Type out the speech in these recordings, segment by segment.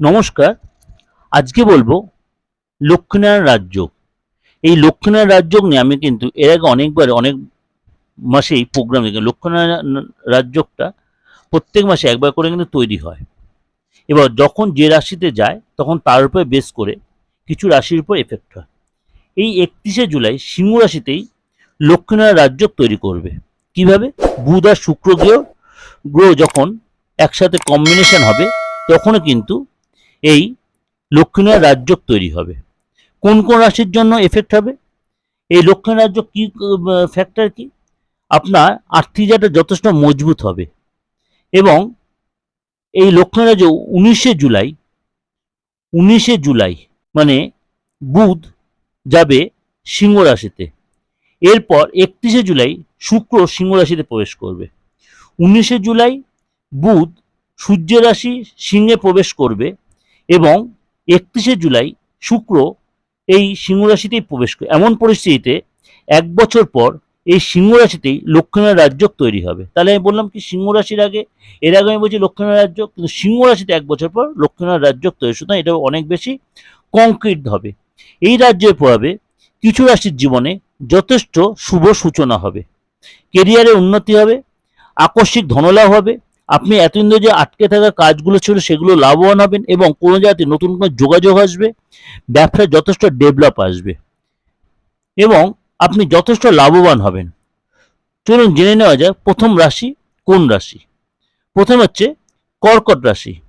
নমস্কার। আজকে বলব লক্ষ্মীনারায়ণ রাজ্য এই লক্ষ্মীনারায়ণ রাজ্য নিয়ে আমি কিন্তু এর আগে অনেকবার, অনেক মাসেই প্রোগ্রাম দেখি। লক্ষ্মীনারায়ণ রাজ্যটা প্রত্যেক মাসে একবার করে কিন্তু তৈরি হয়। এবার যখন যে রাশিতে যায়, তখন তার উপরে বেস করে কিছু রাশির উপর এফেক্ট হয়। এই একত্রিশে জুলাই সিংহ রাশিতেই লক্ষ্মীনারায়ণ রাজ্য তৈরি করবে। কীভাবে? বুধ আর শুক্র গ্রহ গ্রহ যখন একসাথে কম্বিনেশন হবে, তখনও কিন্তু এই লক্ষ্মীনারায়ণ রাজ্য তৈরি হবে। কোন কোন রাশির জন্য এফেক্ট হবে? এই লক্ষ্মীনারায়ণ রাজ্য কি ফ্যাক্টর কি? আপনার আর্থিক জায়গাটা যথেষ্ট মজবুত হবে এবং এই লক্ষ্মীনারায়ণ রাজ্য উনিশে জুলাই উনিশে জুলাই মানে বুধ যাবে সিংহ রাশিতে। এরপর একত্রিশে জুলাই শুক্র সিংহ রাশিতে প্রবেশ করবে। উনিশে জুলাই বুধ সূর্য রাশি সিংহে প্রবেশ করবে এবং একত্রিশে জুলাই শুক্র এই সিংহ রাশিতেই প্রবেশ করে। এমন পরিস্থিতিতে এক বছর পর এই সিংহ রাশিতেই লক্ষ্মীনারায়ণ রাজ্য তৈরি হবে। তাহলে আমি বললাম কি, সিংহ রাশির আগে, এর আগে আমি বলছি লক্ষ্মীনারায়ণ রাজ্য কিন্তু সিংহ রাশিতে এক বছর পর লক্ষ্মীনারায়ণ রাজ্য তৈরি সুতরাং এটা অনেক বেশি কংক্রিট হবে। এই রাজ্যের প্রভাবে কিছু রাশির জীবনে যথেষ্ট শুভ সূচনা হবে। কেরিয়ারে উন্নতি হবে, আকস্মিক ধনলাভ হবে আপনি এতদিন ধরে যে আটকে থাকা কাজগুলো ছিল সেগুলো লাভবান হবেন এবং কোনো জায়গাতে নতুন কোনো যোগাযোগ আসবে, ব্যবসায় যথেষ্ট ডেভেলপ আসবে এবং আপনি যথেষ্ট লাভবান হবেন। চলুন জেনে নেওয়া যাক প্রথম রাশি কোন রাশি। প্রথম হচ্ছে কর্কট রাশি।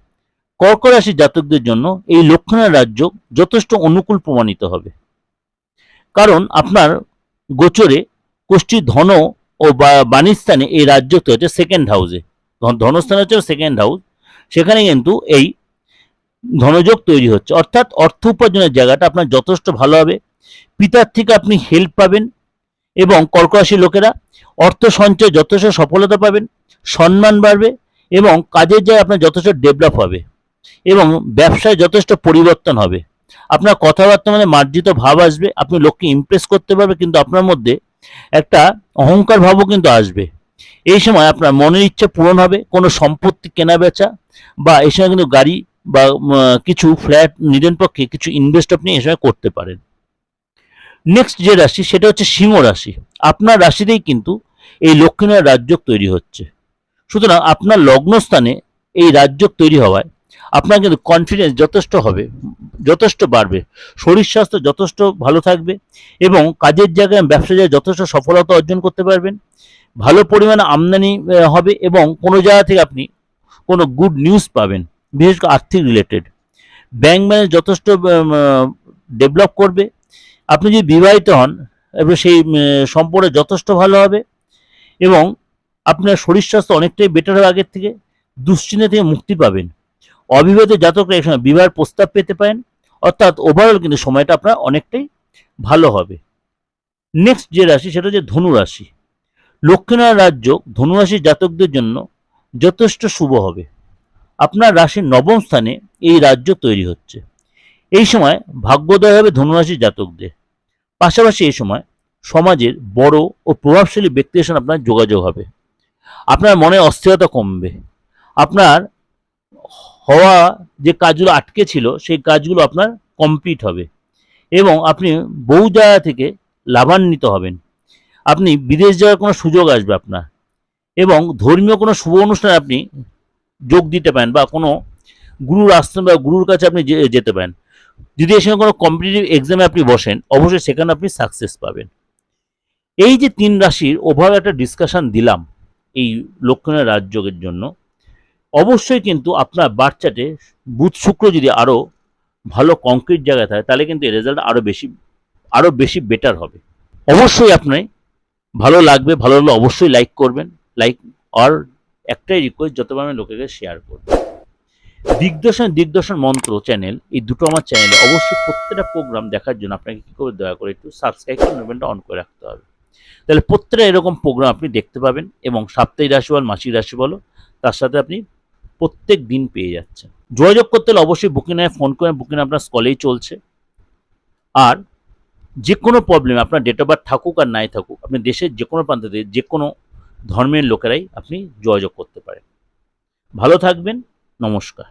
কর্কট রাশি জাতকদের জন্য এই লক্ষণের রাজ্য যথেষ্ট অনুকূল প্রমাণিত হবে। কারণ আপনার গোচরে কোষ্ঠী ধন ও বা- বাণিজ্য এই রাজ্য তো হচ্ছে সেকেন্ড হাউসে ধনস্থান হচ্ছে সেকেন্ড হাউস সেখানে কিন্তু এই ধনযোগ তৈরি হচ্ছে। অর্থাৎ অর্থ উপার্জনের জায়গাটা আপনার যথেষ্ট ভালো হবে। পিতার থেকে আপনি হেল্প পাবেন এবং কর্করাশি লোকেরা অর্থ সঞ্চয় যথেষ্ট সফলতা পাবেন, সম্মান বাড়বে এবং কাজের জায়গায় আপনার যথেষ্ট ডেভেলপ হবে এবং ব্যবসায় যথেষ্ট পরিবর্তন হবে। আপনার কথাবার্তা মানে মার্জিত ভাব আসবে, আপনি লোককে ইমপ্রেস করতে পারবে, কিন্তু আপনার মধ্যে একটা অহংকার ভাবও কিন্তু আসবে। এই সময় আপনার মনের ইচ্ছা পূরণ হবে, কোনো সম্পত্তি কেনা বেচা বা এই সময় কিন্তু গাড়ি বা কিছু ফ্ল্যাট নিদেন পক্ষে কিছু ইনভেস্ট আপনি এই সময় করতে পারেন। নেক্সট যে রাশি, সেটা হচ্ছে সিংহ রাশি। আপনার রাশিতেই কিন্তু এই লক্ষ্মীনারায়ণ রাজ্য তৈরি হচ্ছে। সুতরাং আপনার লগ্নস্থানে এই রাজ্য তৈরি হওয়ায় আপনার কিন্তু কনফিডেন্স যথেষ্ট হবে, যথেষ্ট বাড়বে। শরীর স্বাস্থ্য যথেষ্ট ভালো থাকবে এবং কাজের জায়গায় ব্যবসা জায়গায় যথেষ্ট সফলতা অর্জন করতে পারবেন। ভালো পরিমাণে আমদানি হবে এবং কোনো জায়গা থেকে আপনি কোনো গুড নিউজ পাবেন, বিশেষ করে আর্থিক রিলেটেড ব্যাংক ব্যালেন্স যথেষ্ট ডেভেলপ করবে। আপনি যদি বিবাহিত হন, এবার সেই সম্পর্ক যথেষ্ট ভালো হবে এবং আপনার শরীর স্বাস্থ্য অনেকটাই বেটার হবে আগের থেকে, দুশ্চিন্তা থেকে মুক্তি পাবেন। অবিবাহিত জাতকরা এই সময় বিবাহের প্রস্তাব পেতে পারেন, অর্থাৎ ওভারঅল কিন্তু সময়টা আপনার অনেকটাই ভালো হবে। নেক্সট যে রাশি, সেটা হচ্ছে ধনু রাশি। লক্ষ্মীনারায়ণ রাজ্য ধনুরাশির জাতকদের জন্য যথেষ্ট শুভ হবে। আপনার রাশির নবম স্থানে এই রাজ্য তৈরি হচ্ছে। এই সময় ভাগ্যোদয় হবে ধনুরাশির জাতকদের। পাশাপাশি এই সময় সমাজের বড় ও প্রভাবশালী ব্যক্তির সঙ্গে আপনার যোগাযোগ হবে। আপনার মনে অস্থিরতা কমবে। আপনার হওয়া যে কাজগুলো আটকে ছিল, সেই কাজগুলো আপনার কমপ্লিট হবে এবং আপনি বহু জায়গা থেকে লাভান্বিত হবেন। আপনি বিদেশ যাওয়ার কোনো সুযোগ আসবে আপনার। এবং ধর্মীয় কোনো শুভ অনুষ্ঠানে আপনি যোগ দিতে পারেন বা কোনো গুরুর আশ্রম বা গুরুর কাছে আপনি যেতে পারেন। যদি এর কোনো কম্পিটিটিভ এক্সামে আপনি বসেন, অবশ্যই সেখানে আপনি সাকসেস পাবেন। এই যে তিন রাশির ওভার একটা ডিসকাশন দিলাম এই লক্ষণের রাজযোগের জন্য, অবশ্যই কিন্তু আপনার বাচ্চাটে বুধ শুক্র যদি আরও ভালো কংক্রিট জায়গায় থাকে, তাহলে কিন্তু রেজাল্ট আরও বেশি আরও বেশি বেটার হবে। অবশ্যই আপনি ভালো লাগবে, ভালো লাগলে অবশ্যই লাইক করবেন। লাইক আর একটাই রিকোয়েস্ট যত পারবেন লোকেকে শেয়ার করবেন দিগদর্শন দিগদর্শন মন্ত্র চ্যানেল এই দুটো আমার চ্যানেলে অবশ্যই প্রত্যেকটা প্রোগ্রাম দেখার জন্য আপনাকে কী করে দয়া করে একটু সাবস্ক্রাইব করে নোবেনটা অন করে রাখতে হবে। তাহলে প্রত্যেকটা এরকম প্রোগ্রাম আপনি দেখতে পাবেন এবং সাপ্তাহিক রাশি বল, মাসিক রাশি বলো, তার সাথে আপনি প্রত্যেক দিন পেয়ে যাচ্ছেন। যোগাযোগ করতে হলে অবশ্যই বুকিং ফোন করে বুকিং আপনার স্কলেই চলছে। আর যে কোনো প্রবলেম আপনার ডেট অফ বার্থ থাকুক আর নাই থাকুক, আপনি দেশের যে কোনো প্রান্ত থেকে যে কোনো ধর্মের লোকেরাই আপনি যোগাযোগ করতে পারেন। ভালো থাকবেন, নমস্কার।